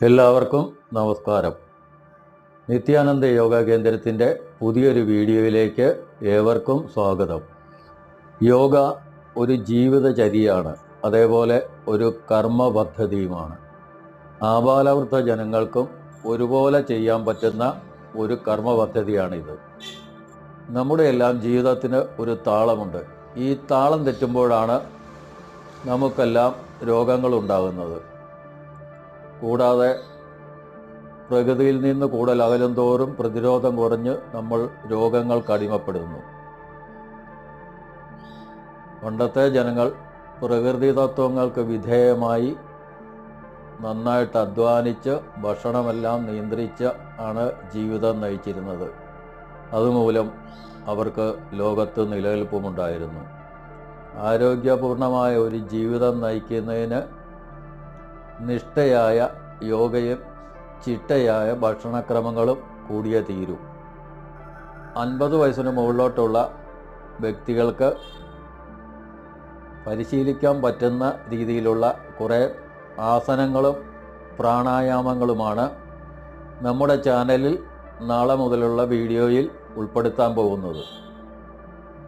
എല്ലാവർക്കും നമസ്കാരം. നിത്യാനന്ദ യോഗ കേന്ദ്രത്തിന്റെ പുതിയൊരു വീഡിയോയിലേക്ക് ഏവർക്കും സ്വാഗതം. യോഗ ഒരു ജീവിതചര്യയാണ് അതേപോലെ ഒരു കർമ്മ പദ്ധതിയുമാണ് ആബാലവൃദ്ധ ജനങ്ങൾക്കും ഒരുപോലെ ചെയ്യാൻ പറ്റുന്ന ഒരു കർമ്മ പദ്ധതിയാണിത് നമ്മുടെ എല്ലാം ജീവിതത്തിന് ഒരു താളമുണ്ട്. ഈ താളം തെറ്റുമ്പോഴാണ് നമുക്കെല്ലാം രോഗങ്ങളുണ്ടാകുന്നത്. കൂടാതെ പ്രകൃതിയിൽ നിന്ന് കൂടുതൽ അകലും തോറും പ്രതിരോധം കുറഞ്ഞ് നമ്മൾ രോഗങ്ങൾക്ക് അടിമപ്പെടുന്നു. പണ്ടത്തെ ജനങ്ങൾ പ്രകൃതി തത്വങ്ങൾക്ക് വിധേയമായി നന്നായിട്ട് അധ്വാനിച്ച് ഭക്ഷണമെല്ലാം നിയന്ത്രിച്ച് ആണ് ജീവിതം നയിച്ചിരുന്നത്. അതുമൂലം അവർക്ക് ലോകത്ത് നിലനിൽപ്പുമുണ്ടായിരുന്നു. ആരോഗ്യപൂർണമായ ഒരു ജീവിതം നയിക്കുന്നതിന് നിഷ്ഠയായ യോഗയും ചിട്ടയായ ഭക്ഷണക്രമങ്ങളും കൂടിയേ തീരൂ. അൻപത് വയസ്സിന് മുകളിലോട്ടുള്ള വ്യക്തികൾക്ക് പരിശീലിക്കാൻ പറ്റുന്ന രീതിയിലുള്ള കുറേ ആസനങ്ങളും പ്രാണായാമങ്ങളുമാണ് നമ്മുടെ ചാനലിൽ നാളെ മുതലുള്ള വീഡിയോയിൽ ഉൾപ്പെടുത്താൻ പോകുന്നത്.